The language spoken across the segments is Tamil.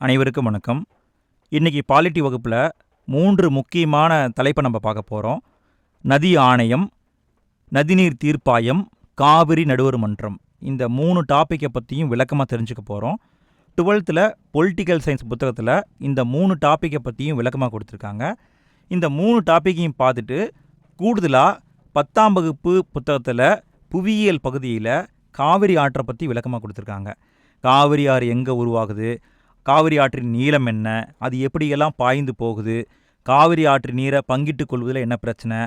அனைவருக்கும் வணக்கம். இன்றைக்கி பாலிட்டி வகுப்பில் மூன்று முக்கியமான தலைப்பை நம்ம பார்க்க போகிறோம் நதி ஆணையம் நதிநீர் தீர்ப்பாயம் காவிரி நடுவர் மன்றம். இந்த மூணு டாப்பிக்கை பற்றியும் விளக்கமாக தெரிஞ்சுக்க போகிறோம் டுவெல்த்தில் பொலிட்டிக்கல் சயின்ஸ் புத்தகத்தில் இந்த மூணு டாப்பிக்கை பற்றியும் விளக்கமாக கொடுத்துருக்காங்க. இந்த மூணு டாப்பிக்கையும் பார்த்துட்டு கூடுதலாக பத்தாம் வகுப்பு புத்தகத்தில் புவியியல் பகுதியில் காவிரி ஆற்றை பற்றி விளக்கமாக கொடுத்துருக்காங்க. காவிரி ஆறு எங்கே உருவாகுது? காவிரி ஆற்றின் நீளம் என்ன? அது எப்படியெல்லாம் பாய்ந்து போகுது? காவிரி ஆற்றின் நீரை பங்கிட்டுக் கொள்வதில் என்ன பிரச்சனை?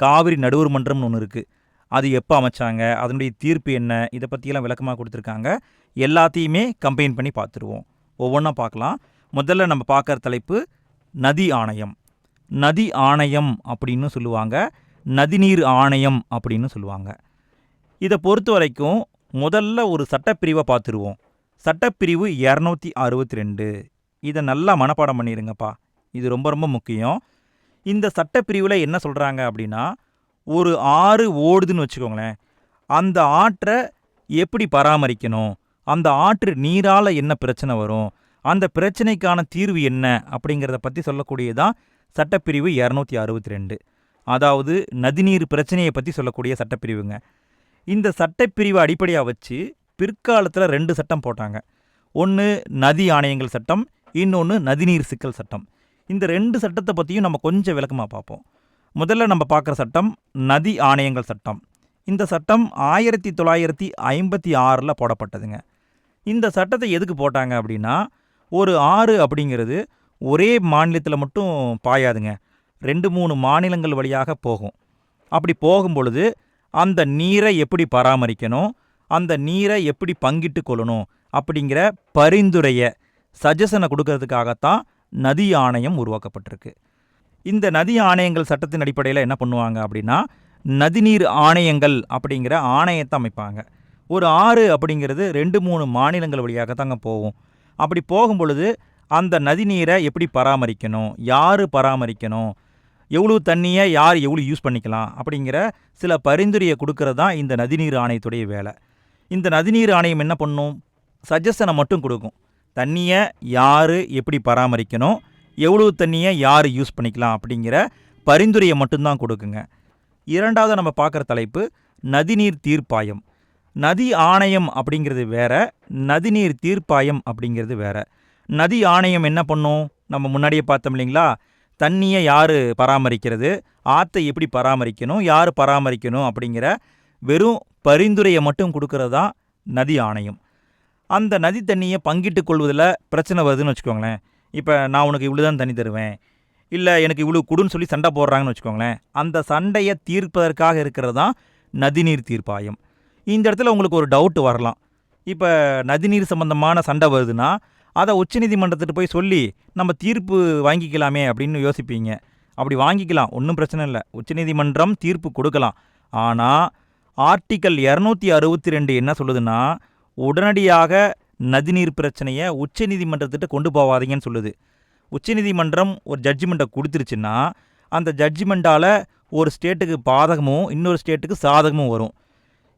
காவிரி நடுவர் மன்றம்னு ஒன்று இருக்குது அது எப்போ அமைச்சாங்க? அதனுடைய தீர்ப்பு என்ன? இதை பற்றியெல்லாம் விளக்கமாக கொடுத்துருக்காங்க. எல்லாத்தையுமே கம்பைன் பண்ணி பார்த்துருவோம். ஒவ்வொன்றா பார்க்கலாம். முதல்ல நம்ம பார்க்குற தலைப்பு நதி ஆணையம். நதி ஆணையம் அப்படின்னு சொல்லுவாங்க. நதிநீர் ஆணையம் அப்படின்னு சொல்லுவாங்க. இதை பொறுத்த வரைக்கும் முதல்ல ஒரு சட்டப்பிரிவை பார்த்துருவோம். சட்டப்பிரிவு இரநூத்தி அறுபத்தி ரெண்டு. இதை நல்லா மனப்பாடம் பண்ணிடுங்கப்பா இது ரொம்ப ரொம்ப முக்கியம். இந்த சட்டப்பிரிவில் என்ன சொல்கிறாங்க அப்படின்னா ஒரு ஆறு ஓடுதுன்னு வச்சுக்கோங்களேன். அந்த ஆற்றை எப்படி பராமரிக்கணும்? அந்த ஆற்று நீரால் என்ன பிரச்சனை வரும்? அந்த பிரச்சனைக்கான தீர்வு என்ன? அப்படிங்கிறத பற்றி சொல்லக்கூடியதான் சட்டப்பிரிவு இரநூத்தி அறுபத்தி ரெண்டு. அதாவது நதிநீர் பிரச்சனையை பற்றி சொல்லக்கூடிய சட்டப்பிரிவுங்க. இந்த சட்டப்பிரிவை அடிப்படையாக வச்சு பிற்காலத்தில் ரெண்டு சட்டம் போட்டாங்க. ஒன்று நதி ஆணையங்கள் சட்டம் இன்னொன்று நதிநீர் சிக்கல் சட்டம். இந்த ரெண்டு சட்டத்தை பற்றியும் நம்ம கொஞ்சம் விளக்கமாக பார்ப்போம். முதல்ல நம்ம பார்க்குற சட்டம் நதி ஆணையங்கள் சட்டம். இந்த சட்டம் ஆயிரத்தி தொள்ளாயிரத்தி ஐம்பத்தி ஆறில் போடப்பட்டதுங்க. இந்த சட்டத்தை எதுக்கு போட்டாங்க அப்படின்னா ஒரு ஆறு அப்படிங்கிறது ஒரே மாநிலத்தில் மட்டும் பாயாதுங்க. ரெண்டு மூணு மாநிலங்கள் வழியாக போகும். அப்படி போகும் பொழுது அந்த நீரை எப்படி பராமரிக்கணும் அந்த நீரை எப்படி பங்கிட்டு கொள்ளணும் அப்படிங்கிற பரிந்துரையை சஜஷனை கொடுக்கறதுக்காகத்தான் நதி ஆணையம் உருவாக்கப்பட்டிருக்கு. இந்த நதி ஆணையங்கள் சட்டத்தின் அடிப்படையில் என்ன பண்ணுவாங்க அப்படின்னா நதிநீர் ஆணையங்கள் அப்படிங்கிற ஆணையத்தை அமைப்பாங்க. ஒரு ஆறு அப்படிங்கிறது ரெண்டு மூணு மாநிலங்கள் வழியாக தாங்க போகும். அப்படி போகும் பொழுது அந்த நதிநீரை எப்படி பராமரிக்கணும் யார் பராமரிக்கணும் எவ்வளோ தண்ணியை யார் எவ்வளோ யூஸ் பண்ணிக்கலாம் அப்படிங்கிற சில பரிந்துரையை கொடுக்கறது தான் இந்த நதிநீர் ஆணையத்துடைய வேலை. இந்த நதிநீர் ஆணையம் என்ன பண்ணும்? சஜஷனை மட்டும் கொடுக்கும். தண்ணியை யார் எப்படி பராமரிக்கணும்? எவ்வளோ தண்ணியை யார் யூஸ் பண்ணிக்கலாம் அப்படிங்கிற பரிந்துரையை மட்டும்தான் கொடுக்குங்க. இரண்டாவது நம்ம பார்க்குற தலைப்பு நதிநீர் தீர்ப்பாயம். நதி ஆணையம் அப்படிங்கிறது வேற நதிநீர் தீர்ப்பாயம் அப்படிங்கிறது வேற. நதி ஆணையம் என்ன பண்ணும்? நம்ம முன்னாடியே பார்த்தோம் இல்லைங்களா? தண்ணியை யார் பராமரிக்கிறது? ஆற்றை எப்படி பராமரிக்கணும்? யார் பராமரிக்கணும் அப்படிங்கிற வெறும் பரிந்துரையை மட்டும் கொடுக்கறது தான் நதி ஆணையம். அந்த நதி தண்ணியை பங்கிட்டு கொள்வதில் பிரச்சனை வருதுன்னு வச்சுக்கோங்களேன். இப்போ நான் உனக்கு இவ்வளோ தான் தண்ணி தருவேன். இல்லை எனக்கு இவ்வளோ கொடுன்னு சொல்லி சண்டை போடுறாங்கன்னு வச்சுக்கோங்களேன். அந்த சண்டையை தீர்ப்பதற்காக இருக்கிறது தான் நதிநீர் தீர்ப்பாயம். இந்த இடத்துல உங்களுக்கு ஒரு டவுட் வரலாம். இப்போ நதிநீர் சம்பந்தமான சண்டை வருதுன்னா அதை உச்சநீதிமன்றத்துக்கு போய் சொல்லி நம்ம தீர்ப்பு வாங்கிக்கலாமே அப்படின்னு யோசிப்பீங்க. அப்படி வாங்கிக்கலாம் ஒன்றும் பிரச்சனை இல்லை. உச்சநீதிமன்றம் தீர்ப்பு கொடுக்கலாம். ஆனால் ஆர்டிக்கல் இரநூத்தி அறுபத்தி ரெண்டு என்ன சொல்லுதுன்னா உடனடியாக நதிநீர் பிரச்சனையை உச்சநீதிமன்றத்திட்ட கொண்டு போவாதீங்கன்னு சொல்லுது. உச்சநீதிமன்றம் ஒரு ஜட்ஜ்மெண்ட்டை கொடுத்துருச்சுன்னா அந்த ஜட்ஜ்மெண்ட்டால் ஒரு ஸ்டேட்டுக்கு பாதகமும் இன்னொரு ஸ்டேட்டுக்கு சாதகமும் வரும்.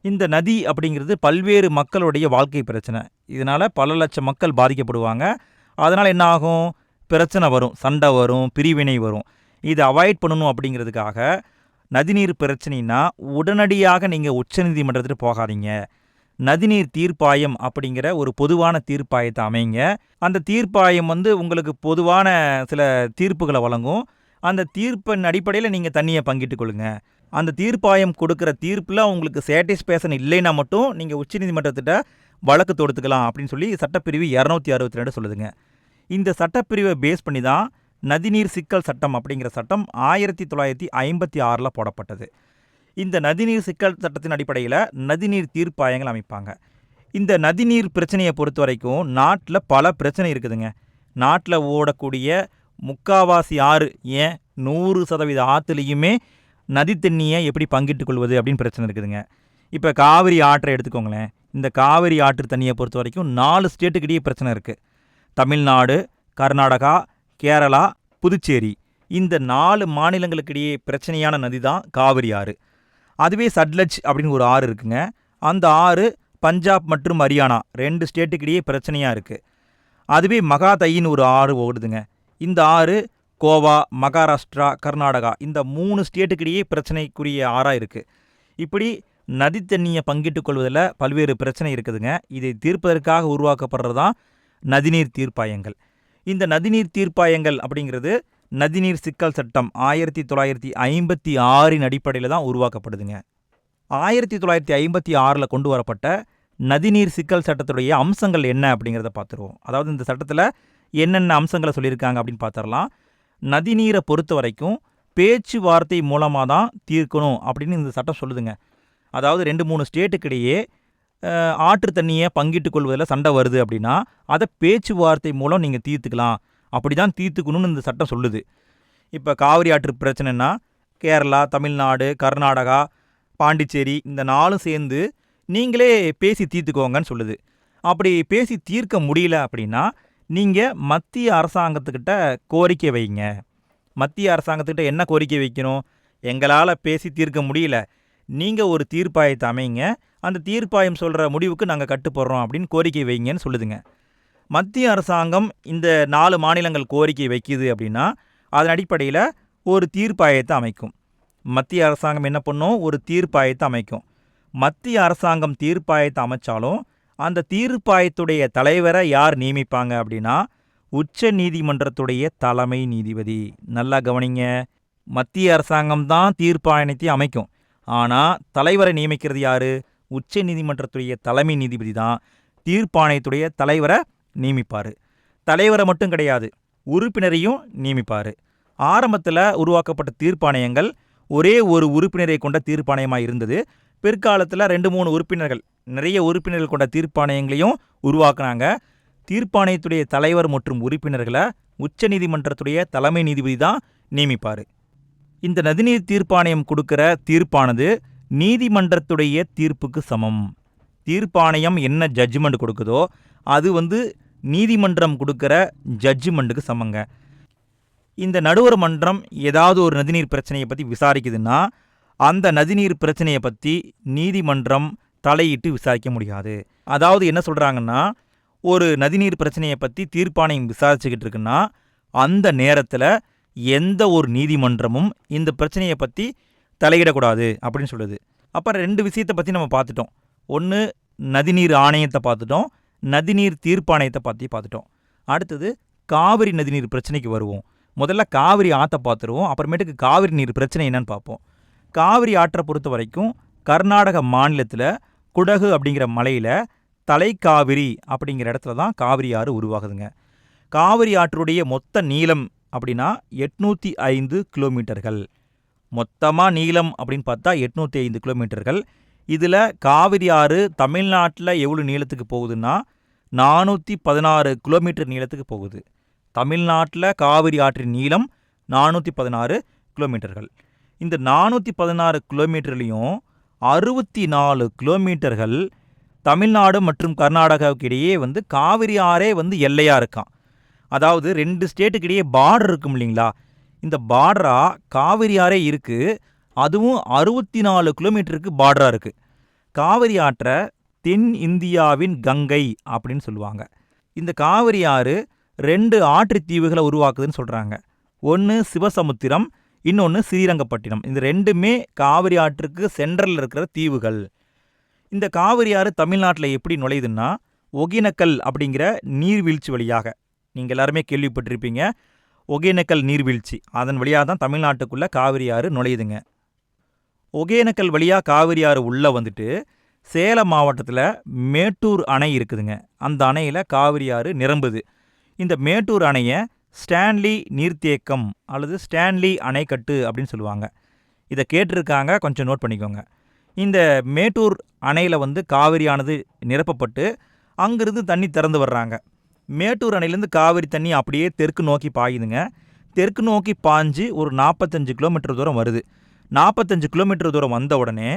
இந்த நதி அப்படிங்கிறது பல்வேறு மக்களுடைய வாழ்க்கை பிரச்சனை. இதனால் பல லட்சம் மக்கள் பாதிக்கப்படுவாங்க. அதனால் என்ன ஆகும்? பிரச்சனை வரும். சண்டை வரும். பிரிவினை வரும். இதை அவாய்ட் பண்ணணும் அப்படிங்கிறதுக்காக நதிநீர் பிரச்சனைனா உடனடியாக நீங்கள் உச்சநீதிமன்றத்துக்கு போகாதீங்க. நதிநீர் தீர்ப்பாயம் அப்படிங்கிற ஒரு பொதுவான தீர்ப்பாயத்தை அமைங்க. அந்த தீர்ப்பாயம் வந்து உங்களுக்கு பொதுவான சில தீர்ப்புகளை வழங்கும். அந்த தீர்ப்பின் அடிப்படையில் நீங்கள் தண்ணியை பங்கிட்டு கொள்ளுங்க. அந்த தீர்ப்பாயம் கொடுக்குற தீர்ப்பில் உங்களுக்கு சாட்டிஸ்பேஷன் இல்லைன்னா மட்டும் நீங்கள் உச்சநீதிமன்றத்திட்ட வழக்கு தொடுத்துக்கலாம் அப்படின்னு சொல்லி சட்டப்பிரிவு இரநூத்தி அறுபத்தி ரெண்டு சொல்லுதுங்க. இந்த சட்டப்பிரிவை பேஸ் பண்ணி தான் நதிநீர் சிக்கல் சட்டம் அப்படிங்கிற சட்டம் ஆயிரத்தி தொள்ளாயிரத்தி ஐம்பத்தி ஆறில் போடப்பட்டது. இந்த நதிநீர் சிக்கல் சட்டத்தின் அடிப்படையில் நதிநீர் தீர்ப்பாயங்கள் அமைப்பாங்க. இந்த நதிநீர் பிரச்சனையை பொறுத்த வரைக்கும் நாட்டில் பல பிரச்சனை இருக்குதுங்க. நாட்டில் ஓடக்கூடிய முக்காவாசி ஆறு ஏன் நூறு சதவீத ஆற்றுலேயுமே நதி தண்ணியை எப்படி பங்கிட்டுக் கொள்வது அப்படின்னு பிரச்சனை இருக்குதுங்க. இப்போ காவிரி ஆற்றை எடுத்துக்கோங்களேன். இந்த காவிரி ஆற்று தண்ணியை பொறுத்த வரைக்கும் நாலு ஸ்டேட்டுக்கிட்டேயே பிரச்சனை இருக்குது தமிழ்நாடு கர்நாடகா கேரளா புதுச்சேரி. இந்த நாலு மாநிலங்களுக்கிடையே பிரச்சனையான நதி தான் காவிரி ஆறு. அதுவே சட்லஜ் அப்படின்னு ஒரு ஆறு இருக்குங்க. அந்த ஆறு பஞ்சாப் மற்றும் ஹரியானா ரெண்டு ஸ்டேட்டுக்கிடையே பிரச்சனையாக இருக்குது அதுவே மகாதைன்னு ஒரு ஆறு ஓடுதுங்க. இந்த ஆறு கோவா மகாராஷ்டிரா கர்நாடகா இந்த மூணு ஸ்டேட்டுக்கிடையே பிரச்சனைக்குரிய ஆறாக இருக்குது இப்படி நதி தண்ணியை பங்கிட்டுக் கொள்வதில் பல்வேறு பிரச்சனை இருக்குதுங்க. இதை தீர்ப்பதற்காக உருவாக்கப்படுறது தான் நதிநீர் தீர்ப்பாயங்கள். இந்த நதிநீர் தீர்ப்பாயங்கள் அப்படிங்கிறது நதிநீர் சிக்கல் சட்டம் ஆயிரத்தி தொள்ளாயிரத்தி ஐம்பத்தி ஆறின் அடிப்படையில் தான் உருவாக்கப்படுதுங்க. ஆயிரத்தி தொள்ளாயிரத்தி ஐம்பத்தி ஆறில் கொண்டு வரப்பட்ட நதிநீர் சிக்கல் சட்டத்துடைய அம்சங்கள் என்ன அப்படிங்கிறத பார்த்துருவோம். அதாவது இந்த சட்டத்தில் என்னென்ன அம்சங்களை சொல்லியிருக்காங்க அப்படின்னு பார்த்துடலாம் நதிநீரை பொறுத்த வரைக்கும் பேச்சுவார்த்தை மூலமாக தான் தீர்க்கணும் அப்படின்னு இந்த சட்டம் சொல்லுதுங்க. அதாவது ரெண்டு மூணு ஸ்டேட்டுக்கிடையே ஆற்று தண்ணியை பங்கிட்டு கொள்வதில் சண்டை வருது அப்படின்னா அதை பேச்சுவார்த்தை மூலம் நீங்கள் தீர்த்துக்கலாம். அப்படி தான் தீர்த்துக்கணும்னு இந்த சட்டம் சொல்லுது. இப்போ காவிரி ஆற்று பிரச்சனைனா கேரளா தமிழ்நாடு கர்நாடகா பாண்டிச்சேரி இந்த நாலும் சேர்ந்து நீங்களே பேசி தீர்த்துக்கோங்கன்னு சொல்லுது. அப்படி பேசி தீர்க்க முடியல அப்படின்னா நீங்கள் மத்திய அரசாங்கத்துக்கிட்ட கோரிக்கை வைங்க. மத்திய அரசாங்கத்துக்கிட்ட என்ன கோரிக்கை வைக்கணும்? எங்களால் பேசி தீர்க்க முடியல. நீங்கள் ஒரு தீர்ப்பாயத்தை அமைங்க. அந்த தீர்ப்பாயம் சொல்கிற முடிவுக்கு நாங்கள் கட்டுப்படுறோம் அப்படின்னு கோரிக்கை வைங்கன்னு சொல்லுதுங்க. மத்திய அரசாங்கம் இந்த நாலு மாநிலங்கள் கோரிக்கை வைக்கிது அப்படின்னா அதன் அடிப்படையில் ஒரு தீர்ப்பாயத்தை அமைக்கும். மத்திய அரசாங்கம் என்ன பண்ணும்? ஒரு தீர்ப்பாயத்தை அமைக்கும். மத்திய அரசாங்கம் தீர்ப்பாயத்தை அமைச்சாலும் அந்த தீர்ப்பாயத்துடைய தலைவரை யார் நியமிப்பாங்க அப்படின்னா உச்ச நீதிமன்றத்துடைய தலைமை நீதிபதி. நல்லா கவனிங்க. மத்திய அரசாங்கம் தான் தீர்ப்பாயணத்தை அமைக்கும். ஆனால் தலைவரை நியமிக்கிறது யாரு? உச்ச நீதிமன்றத்துடைய தலைமை நீதிபதி தான் தீர்ப்பாணையத்துடைய தலைவரை நியமிப்பார். தலைவரை மட்டும் கிடையாது உறுப்பினரையும் நியமிப்பார். ஆரம்பத்தில் உருவாக்கப்பட்ட தீர்ப்பாணையங்கள் ஒரே ஒரு உறுப்பினரை கொண்ட தீர்ப்பாணையமாக இருந்தது. பிற்காலத்தில் ரெண்டு மூணு உறுப்பினர்கள் நிறைய உறுப்பினர்கள் கொண்ட தீர்ப்பாணையங்களையும் உருவாக்குனாங்க. தீர்ப்பாணையத்துடைய தலைவர் மற்றும் உறுப்பினர்களை உச்சநீதிமன்றத்துடைய தலைமை நீதிபதி தான் நியமிப்பார். இந்த நதிநீர் தீர்ப்பாணையம் கொடுக்கிற தீர்ப்பானது நீதிமன்றத்துடைய தீர்ப்புக்கு சமம். தீர்ப்பாணையம் என்ன ஜட்ஜ்மெண்ட் கொடுக்குதோ அது வந்து நீதிமன்றம் கொடுக்குற ஜட்ஜ்மெண்ட்டுக்கு சமங்க. இந்த நடுவர் மன்றம் ஏதாவது ஒரு நதிநீர் பிரச்சனையை பற்றி விசாரிக்குதுன்னா அந்த நதிநீர் பிரச்சனையை பற்றி நீதிமன்றம் தலையிட்டு விசாரிக்க முடியாது. அதாவது என்ன சொல்கிறாங்கன்னா ஒரு நதிநீர் பிரச்சனையை பற்றி தீர்ப்பாணையம் விசாரிச்சுக்கிட்டு இருக்குன்னா அந்த நேரத்தில் எந்த ஒரு நீதிமன்றமும் இந்த பிரச்சனையை பற்றி தலையிடக்கூடாது அப்படின்னு சொல்லுது. அப்புறம் ரெண்டு விஷயத்தை பற்றி நம்ம பார்த்துட்டோம். ஒன்று நதிநீர் ஆணையத்தை பார்த்துட்டோம். நதிநீர் தீர்ப்பாணையத்தை பற்றி பார்த்துட்டோம். அடுத்தது காவிரி நதிநீர் பிரச்சனைக்கு வருவோம். முதல்ல காவிரி ஆற்றை பார்த்துருவோம். அப்புறமேட்டுக்கு காவிரி நீர் பிரச்சனை என்னன்னு பார்ப்போம். காவிரி ஆற்றை பொறுத்த வரைக்கும் கர்நாடக மாநிலத்தில் குடகு அப்படிங்கிற மலையில் தலைக்காவிரி அப்படிங்கிற இடத்துல தான் காவிரி ஆறு உருவாகுதுங்க. காவிரி ஆற்றுடைய மொத்த நீளம் அப்படின்னா எட்நூற்றி ஐந்து கிலோமீட்டர்கள். மொத்தமாக நீளம் அப்படின்னு பார்த்தா எட்நூற்றி ஐந்து கிலோமீட்டர்கள். இதில் காவிரி ஆறு தமிழ்நாட்டில் எவ்வளோ நீளத்துக்கு போகுதுன்னா நானூற்றி பதினாறு கிலோமீட்டர் நீளத்துக்கு போகுது. தமிழ்நாட்டில் காவிரி ஆற்றின் நீளம் நானூற்றி பதினாறு கிலோமீட்டர்கள். இந்த நானூற்றி பதினாறு கிலோமீட்டர்லேயும் அறுபத்தி நாலு கிலோமீட்டர்கள் தமிழ்நாடு மற்றும் கர்நாடகாவுக்கு இடையே வந்து காவிரி ஆறே வந்து எல்லையாக இருக்கான் அதாவது ரெண்டு ஸ்டேட்டுக்கு இடையே பார்டர் இருக்கும் இல்லைங்களா? இந்த பார்டரா காவிரி ஆறே இருக்குது அதுவும் அறுபத்தி நாலு கிலோமீட்டருக்கு பார்டரா இருக்குது காவிரி ஆற்றை தென் இந்தியாவின் கங்கை அப்படின்னு சொல்லுவாங்க. இந்த காவிரி ஆறு ரெண்டு ஆற்றுத் தீவுகளை உருவாக்குதுன்னு சொல்கிறாங்க ஒன்று சிவசமுத்திரம் இன்னொன்று ஸ்ரீரங்கப்பட்டினம். இந்த ரெண்டுமே காவிரி ஆற்றுக்கு சென்ட்ரலில் இருக்கிற தீவுகள். இந்த காவிரி ஆறு தமிழ்நாட்டில் எப்படி நுழையுதுன்னா ஒகேனக்கல் அப்படிங்கிற நீர்வீழ்ச்சி வழியாக. நீங்கள் எல்லாருமே கேள்விப்பட்டிருப்பீங்க. ஒகேனக்கல் நீர்வீழ்ச்சி. அதன் வழியாக தான் தமிழ்நாட்டுக்குள்ளே காவிரி ஆறு நுழையுதுங்க. ஒகேனக்கல் வழியாக காவிரி ஆறு உள்ளே வந்துட்டு சேலம் மாவட்டத்தில் மேட்டூர் அணை இருக்குதுங்க. அந்த அணையில் காவிரி ஆறு நிரம்புது. இந்த மேட்டூர் அணையை ஸ்டான்லி நீர்த்தேக்கம் அல்லது ஸ்டான்லி அணைக்கட்டு அப்படின்னு சொல்லுவாங்க. இதை கேட்டிருக்காங்க கொஞ்சம் நோட் பண்ணிக்கோங்க. இந்த மேட்டூர் அணையில் வந்து காவிரியானது நிரப்பப்பட்டு அங்கிருந்து தண்ணி திறந்து வர்றாங்க. மேட்டூர் அணையிலேருந்து காவிரி தண்ணி அப்படியே தெற்கு நோக்கி பாயுதுங்க. தெற்கு நோக்கி பாஞ்சு ஒரு நாற்பத்தஞ்சு கிலோமீட்டர் தூரம் வருது. நாற்பத்தஞ்சு கிலோமீட்டர் தூரம் வந்த உடனே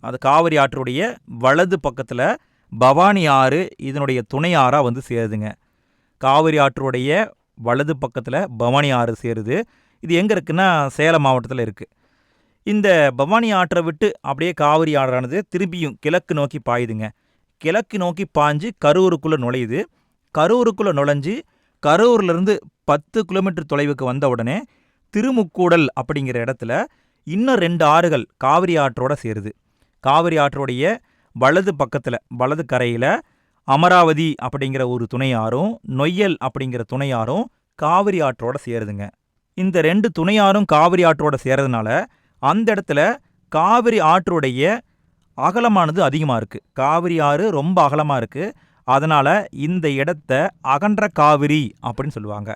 அது காவிரி ஆற்றுடைய வலது பக்கத்தில் பவானி ஆறு இதனுடைய துணை ஆறாக வந்து சேருதுங்க. காவிரி ஆற்றுடைய வலது பக்கத்தில் பவானி ஆறு சேருது. இது எங்கே இருக்குன்னா சேலம் மாவட்டத்தில் இருக்குது இந்த பவானி ஆற்றை விட்டு அப்படியே காவிரி ஆறானது திரும்பியும் கிழக்கு நோக்கி பாயுதுங்க. கிழக்கு நோக்கி பாஞ்சு கரூருக்குள்ளே நுழையுது. கரூருக்குள்ளே நுழைஞ்சு கரூர்லேருந்து பத்து கிலோமீட்டர் தொலைவுக்கு வந்த உடனே திருமுக்கூடல் அப்படிங்கிற இடத்துல இன்னும் ரெண்டு ஆறுகள் காவிரி ஆற்றோட சேருது. காவிரி ஆற்றோடைய வலது பக்கத்தில் வலது கரையில் அமராவதி அப்படிங்கிற ஒரு துணையாரும் நொய்யல் அப்படிங்கிற துணையாரும் காவிரி ஆற்றோட சேருதுங்க. இந்த ரெண்டு துணையாரும் காவிரி ஆற்றோட சேரதுனால அந்த இடத்துல காவிரி ஆற்றோடைய அகலமானது அதிகமாக இருக்குது காவிரி ஆறு ரொம்ப அகலமாக இருக்குது அதனால் இந்த இடத்த அகன்ற காவிரி அப்படின்னு சொல்லுவாங்க.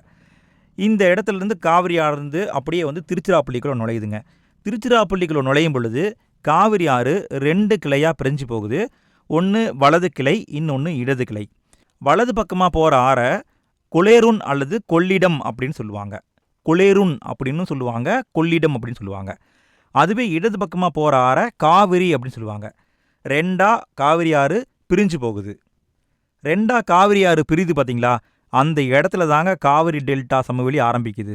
இந்த இடத்துலேருந்து காவிரி அப்படியே வந்து திருச்சிராப்பள்ளிக்குள்ள நுழையுதுங்க. திருச்சிராப்பள்ளிக்குள்ள நுழையும் பொழுது காவிரி ஆறு ரெண்டு கிளையாக பிரிஞ்சு போகுது. ஒன்று வலது கிளை இன்னொன்று இடது கிளை. வலது பக்கமாக போகிற ஆறை கொளேருன் அல்லது கொள்ளிடம் அப்படின்னு சொல்லுவாங்க. கொளேருன் அப்படின்னு சொல்லுவாங்க கொள்ளிடம் அப்படின்னு சொல்லுவாங்க. அதுவே இடது பக்கமாக போகிற ஆறை காவிரி அப்படின்னு சொல்லுவாங்க. ரெண்டா காவிரி ஆறு பிரிஞ்சு போகுது. ரெண்டா காவிரி ஆறு பிரிது பார்த்தீங்களா அந்த இடத்துல தாங்க காவிரி டெல்டா சமவெளி ஆரம்பிக்குது.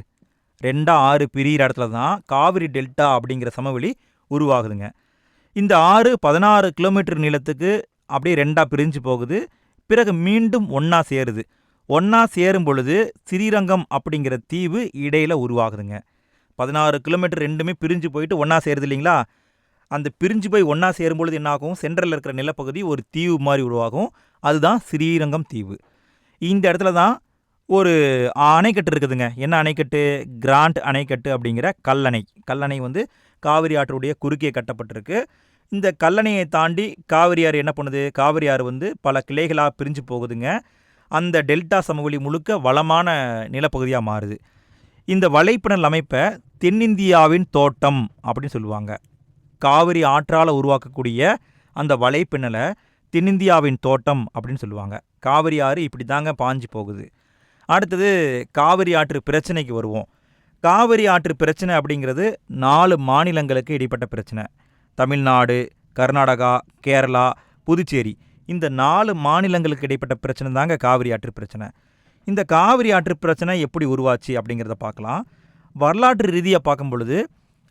ரெண்டா ஆறு பிரிகிற இடத்துல தான் காவிரி டெல்டா அப்படிங்கிற சமவெளி உருவாகுதுங்க. இந்த ஆறு பதினாறு கிலோமீட்டர் நீளத்துக்கு அப்படியே ரெண்டாக பிரிஞ்சு போகுது. பிறகு மீண்டும் ஒன்றா சேருது. ஒன்றா சேரும் பொழுது ஸ்ரீரங்கம் அப்படிங்கிற தீவு இடையில் உருவாகுதுங்க. பதினாறு கிலோமீட்டர் ரெண்டுமே பிரிஞ்சு போயிட்டு ஒன்றா சேருது இல்லைங்களா? அந்த பிரிஞ்சு போய் ஒன்றா சேரும்பொழுது என்னாகும்? சென்ட்ரலில் இருக்கிற நிலப்பகுதி ஒரு தீவு மாதிரி உருவாகும். அதுதான் ஸ்ரீரங்கம் தீவு. இந்த இடத்துல தான் ஒரு அணைக்கட்டு இருக்குதுங்க. என்ன அணைக்கட்டு? கிராண்ட் அணைக்கட்டு அப்படிங்கிற கல்லணை. கல்லணை வந்து காவிரி ஆற்றுடைய குறுக்கே கட்டப்பட்டிருக்கு. இந்த கல்லணையை தாண்டி காவிரி ஆறு என்ன பண்ணுது? காவிரி ஆறு வந்து பல கிளைகளாக பிரிஞ்சு போகுதுங்க. அந்த டெல்டா சமவெளி முழுக்க வளமான நிலப்பகுதியாக மாறுது. இந்த வலைப்பிணல் அமைப்பை தென்னிந்தியாவின் தோட்டம் அப்படின்னு சொல்லுவாங்க. காவிரி ஆற்றால் உருவாக்கக்கூடிய அந்த வலைப்பின்னலை தென்னிந்தியாவின் தோட்டம் அப்படின்னு சொல்லுவாங்க. காவிரி ஆறு இப்படி தாங்க பாஞ்சு போகுது. அடுத்தது காவிரி ஆற்று பிரச்சனைக்கு வருவோம். காவிரி ஆற்று பிரச்சனை அப்படிங்கிறது நாலு மாநிலங்களுக்கு இடைப்பட்ட பிரச்சனை. தமிழ்நாடு கர்நாடகா கேரளா புதுச்சேரி. இந்த நாலு மாநிலங்களுக்கு இடைப்பட்ட பிரச்சனை தாங்க காவிரி ஆற்று பிரச்சனை. இந்த காவிரி ஆற்று பிரச்சனை எப்படி உருவாச்சு அப்படிங்கிறத பார்க்கலாம். வரலாற்று ரீதியாக பார்க்கும் பொழுது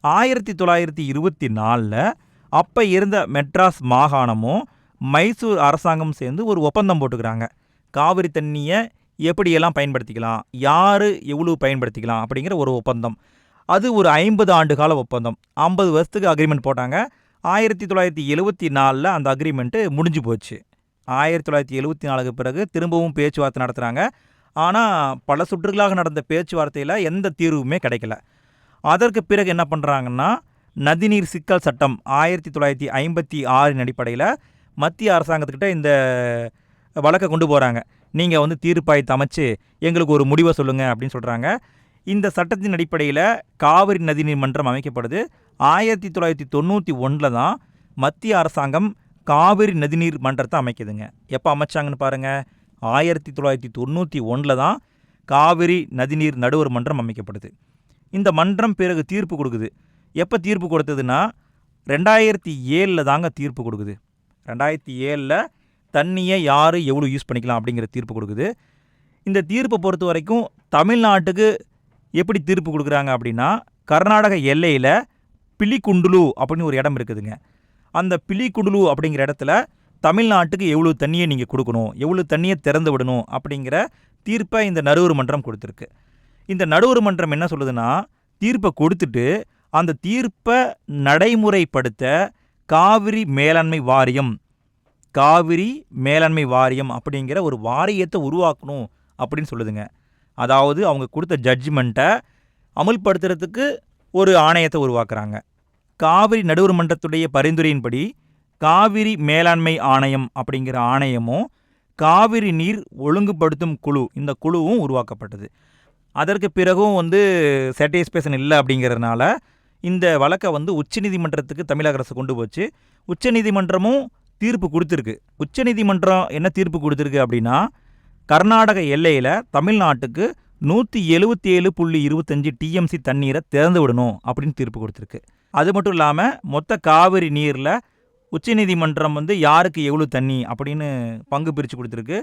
ஆயிரத்தி தொள்ளாயிரத்தி இருபத்தி நாலில் அப்போ இருந்த மெட்ராஸ் மாகாணமும் மைசூர் அரசாங்கம் சேர்ந்து ஒரு ஒப்பந்தம் போட்டுக்கிறாங்க. காவிரி தண்ணியை எப்படியெல்லாம் பயன்படுத்திக்கலாம்? யார் எவ்வளோ பயன்படுத்திக்கலாம்? அப்படிங்கிற ஒரு ஒப்பந்தம். அது ஒரு ஐம்பது ஆண்டு கால ஒப்பந்தம். ஐம்பது வருஷத்துக்கு அக்ரிமெண்ட் போட்டாங்க. ஆயிரத்தி தொள்ளாயிரத்தி எழுபத்தி நாலில் அந்த அக்ரிமெண்ட்டு முடிஞ்சு போச்சு. ஆயிரத்தி தொள்ளாயிரத்தி எழுபத்தி நாலுக்கு பிறகு திரும்பவும் பேச்சுவார்த்தை நடத்துகிறாங்க ஆனால் பல சுற்றுகளாக நடந்த பேச்சுவார்த்தையில் எந்த தீர்வுமே கிடைக்கல. அதற்கு பிறகு என்ன பண்ணுறாங்கன்னா நதிநீர் சிக்கல் சட்டம் ஆயிரத்தி தொள்ளாயிரத்தி ஐம்பத்தி ஆறின் அடிப்படையில் மத்திய அரசாங்கத்துக்கிட்ட இந்த வழக்கை கொண்டு போகிறாங்க நீங்கள் வந்து தீர்ப்பாயத்தை அமைச்சு எங்களுக்கு ஒரு முடிவை சொல்லுங்கள் அப்படின்னு சொல்கிறாங்க இந்த சட்டத்தின் அடிப்படையில் காவிரி நதிநீர் மன்றம் அமைக்கப்படுது. ஆயிரத்தி தொள்ளாயிரத்தி தொண்ணூற்றி ஒன்றில் தான் மத்திய அரசாங்கம் காவிரி நதிநீர் மன்றத்தை அமைக்குதுங்க. எப்போ அமைச்சாங்கன்னு பாருங்கள் ஆயிரத்தி தொள்ளாயிரத்தி தொண்ணூற்றி ஒன்றில் தான் காவிரி நதிநீர் நடுவர் மன்றம் அமைக்கப்படுது. இந்த மன்றம் பிறகு தீர்ப்பு கொடுக்குது. எப்போ தீர்ப்பு கொடுத்ததுன்னா ரெண்டாயிரத்தி ஏழில் தாங்க தீர்ப்பு கொடுக்குது. ரெண்டாயிரத்தி ஏழில் தண்ணியை யார் எவ்வளோ யூஸ் பண்ணிக்கலாம் அப்படிங்கிற தீர்ப்பு கொடுக்குது. இந்த தீர்ப்பை பொறுத்த வரைக்கும் தமிழ்நாட்டுக்கு எப்படி தீர்ப்பு கொடுக்குறாங்க அப்படின்னா கர்நாடக எல்லையில் பிலிக்குண்டுலு அப்படின்னு ஒரு இடம் இருக்குதுங்க. அந்த பிலிக்குண்டுலு அப்படிங்கிற இடத்துல தமிழ்நாட்டுக்கு எவ்வளோ தண்ணியை நீங்கள் கொடுக்கணும் எவ்வளோ தண்ணியை திறந்து விடணும் அப்படிங்கிற தீர்ப்பை இந்த நறுவர் மன்றம் கொடுத்துருக்கு. இந்த நடுவர் மன்றம் என்ன சொல்லுதுன்னா தீர்ப்பை கொடுத்துட்டு அந்த தீர்ப்பை நடைமுறைப்படுத்த காவிரி மேலாண்மை வாரியம் காவிரி மேலாண்மை வாரியம் அப்படிங்கிற ஒரு வாரியத்தை உருவாக்கணும் அப்படின்னு சொல்லுதுங்க. அதாவது அவங்க கொடுத்த ஜட்ஜ்மெண்ட்டை அமுல்படுத்துறதுக்கு ஒரு ஆணையத்தை உருவாக்குறாங்க. காவிரி நடுவர் மன்றத்துடைய பரிந்துரையின்படி காவிரி மேலாண்மை ஆணையம் அப்படிங்கிற ஆணையமும் காவிரி நீர் ஒழுங்குபடுத்தும் குழு இந்த குழுவும் உருவாக்கப்பட்டது. அதற்கு பிறகும் வந்து சாட்டிஸ்ஃபேக்ஷன் இல்லை அப்படிங்கிறதுனால இந்த வழக்கை வந்து உச்சநீதிமன்றத்துக்கு தமிழக அரசு கொண்டு போச்சு. உச்சநீதிமன்றமும் தீர்ப்பு கொடுத்துருக்கு. உச்சநீதிமன்றம் என்ன தீர்ப்பு கொடுத்துருக்கு அப்படின்னா கர்நாடக எல்லையில் தமிழ்நாட்டுக்கு நூற்றி எழுபத்தி ஏழு புள்ளி இருபத்தஞ்சி டிஎம்சி தண்ணீரை திறந்து விடணும் அப்படின்னு தீர்ப்பு கொடுத்துருக்கு. அது மட்டும் இல்லாமல் மொத்த காவிரி நீரில் உச்சநீதிமன்றம் வந்து யாருக்கு எவ்வளோ தண்ணி அப்படின்னு பங்கு பிரித்து கொடுத்துருக்கு.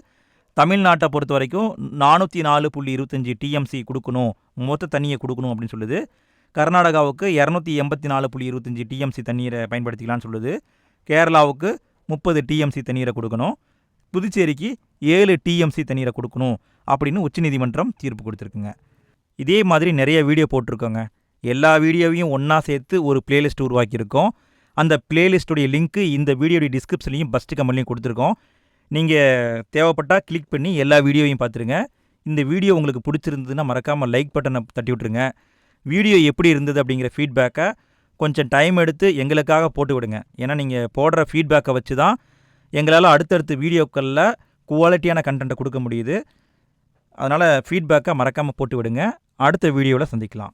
தமிழ்நாட்டை பொறுத்த வரைக்கும் நானூற்றி நாலு புள்ளி இருபத்தஞ்சி டிஎம்சி கொடுக்கணும். மொத்த தண்ணியை கொடுக்கணும் அப்படின்னு சொல்லுது. கர்நாடகாவுக்கு இரநூத்தி எண்பத்தி நாலு புள்ளி இருபத்தஞ்சி டிஎம்சி தண்ணீரை பயன்படுத்திக்கலான்னு சொல்லுது. கேரளாவுக்கு முப்பது டிஎம்சி தண்ணீரை கொடுக்கணும். புதுச்சேரிக்கு ஏழு டிஎம்சி தண்ணீரை கொடுக்கணும் அப்படின்னு உச்சநீதிமன்றம் தீர்ப்பு கொடுத்துருக்குங்க. இதே மாதிரி நிறைய வீடியோ போட்டிருக்கோங்க. எல்லா வீடியோவையும் ஒன்றா சேர்த்து ஒரு பிளேலிஸ்ட் உருவாக்கியிருக்கோம். அந்த பிளேலிஸ்ட்டுடைய லிங்க்கு இந்த வீடியோடைய டிஸ்கிரிப்ஷன்லையும் ஃபஸ்ட்டு கமெண்ட்லையும் கொடுத்துருக்கோம். நீங்கள் தேவைப்பட்டால் கிளிக் பண்ணி எல்லா வீடியோவையும் பார்த்துருங்க. இந்த வீடியோ உங்களுக்கு பிடிச்சிருந்ததுன்னா மறக்காமல் லைக் பட்டனை தட்டி விட்ருங்க வீடியோ எப்படி இருந்தது அப்படிங்கிற ஃபீட்பேக்கை கொஞ்சம் டைம் எடுத்து எங்களுக்காக போட்டு விடுங்க. ஏன்னா நீங்கள் போடுற ஃபீட்பேக்கை வச்சு தான் எங்களால் அடுத்தடுத்த வீடியோக்களில் குவாலிட்டியான கண்டென்ட்டை கொடுக்க முடியுது. அதனால் ஃபீட்பேக்கை மறக்காமல் போட்டு விடுங்க. அடுத்த வீடியோவில் சந்திக்கலாம்.